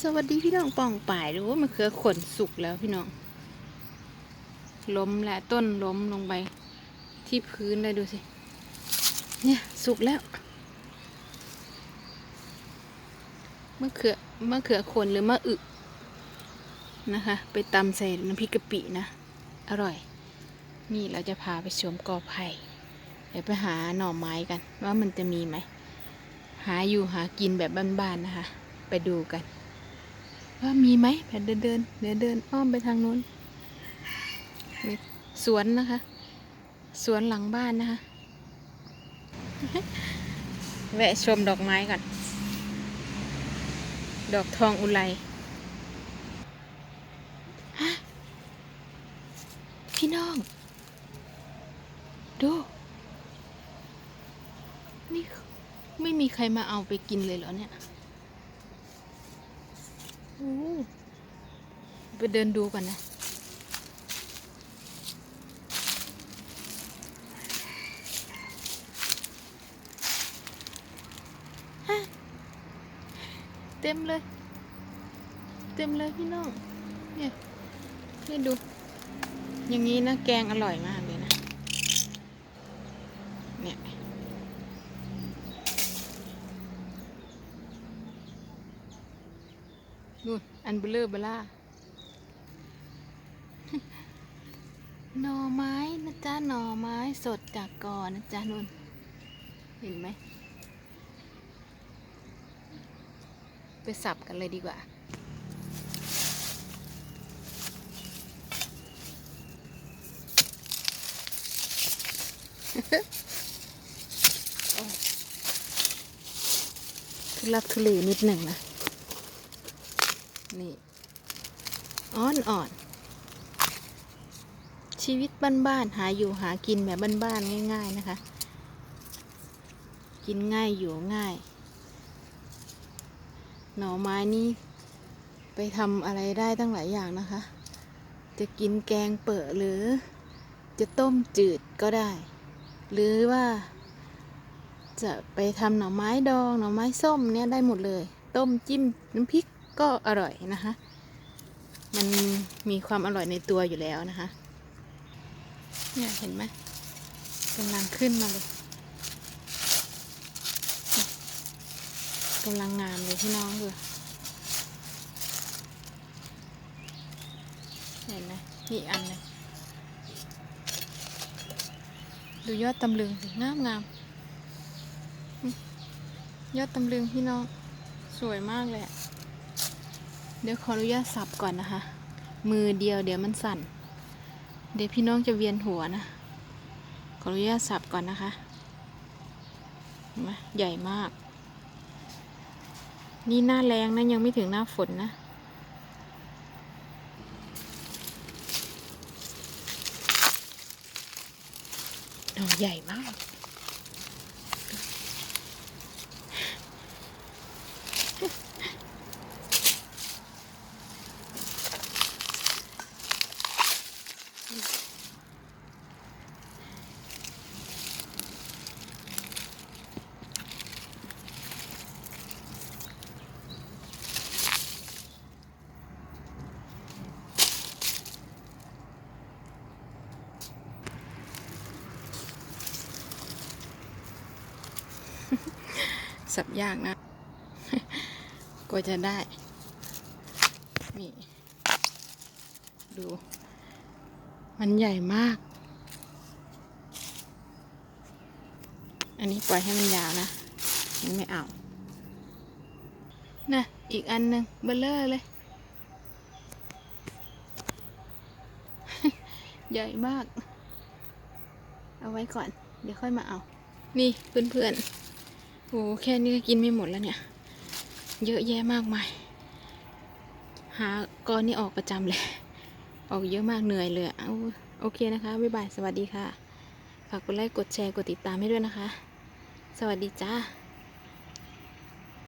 สวัสดีพี่น้องป่องป่ายหรือว่ามะเขือขนสุกแล้วพี่น้อง ล้มและต้นล้มลงไป ที่พื้นเลยดูสิ เนี่ยสุกแล้วมะเขือมะเขือขนหรือมะอึนะคะ ไปตำใส่น้ำพริกกะปินะ อร่อย นี่เราจะพาไปชมกอไผ่เดี๋ยวไปหาหน่อไม้กัน ว่ามันจะมีไหม หาอยู่หากินแบบบ้านๆนะคะ ไปดูกัน ว่ามีไหมแผ่นเดินเดินเดินเดินอ้อมไปทางนู้นนี่สวนนะคะ สวนหลังบ้านนะคะ แวะชมดอกไม้ก่อน ดอกทองอุไรฮะพี่น้อง ดู นี่ไม่มีใครมาเอาไปกินเลยเหรอเนี่ย โอ้ ไปเดินดูก่อนนะ เต็มเลย เต็มเลยพี่น้อง เนี่ย นี่ดู อย่างนี้นะ แกงอร่อยมากเลยนะ เนี่ยนู่นอันเบลอเบล่า หน่อไม้นะจ๊ะหน่อไม้สดจากกอนนะจ๊ะนุ่นเห็นไหมไปสับกันเลยดีกว่า ทุลักทุเลนิดหนึ่งนะ นี่ อ่อนอ่อน ชีวิตบ้านๆหาอยู่หากินแบบบ้านๆง่าย ๆนะคะ กินง่ายอยู่ง่าย หน่อไม้นี่ไปทำอะไรได้ตั้งหลายอย่างนะคะ จะกินแกงเปิดหรือ จะต้มจืดก็ได้ หรือว่าจะไปทำหน่อไม้ดองหน่อไม้ส้มเนี่ยได้หมดเลย ต้มจิ้มน้ำพริกก็อร่อยนะคะ มันมีความอร่อยในตัวอยู่แล้วนะคะ เนี่ยเห็นไหมกำลังขึ้นมาเลยกำลังงามเลยพี่น้องดูเห็นไหมนี่อันเลยดูยอดตำลึงสิงามงามยอดตำลึงพี่น้องสวยมากเลยเดี๋ยวขออนุญาตสับก่อนนะคะ มือเดียวเดี๋ยวมันสั่น เดี๋ยวพี่น้องจะเวียนหัวนะขออนุญาตสับก่อนนะคะเห็นไหมใหญ่มาก นี่หน้าแรงนะยังไม่ถึงหน้าฝนนะใหญ่มาก สับยากนะ กว่าจะได้ นี่ ดู มันใหญ่มาก อันนี้ปล่อยให้มันยาวนะ ยังไม่เอานะอีกอันหนึ่งเบลเลอร์เลย ใหญ่มาก เอาไว้ก่อน เดี๋ยวค่อยมาเอา นี่เพื่อนๆ โอ้แค่นี้ก็กินไม่หมดแล้วเนี่ย เยอะแยะมากมาย หากอนนี่ออกประจำเลย ออกเยอะมากเหนื่อยเลยเอาโอเคนะคะ บ๊ายบาย สวัสดีค่ะ ฝากกดไลค์ กดแชร์ กดติดตามให้ด้วยนะคะ สวัสดีจ้า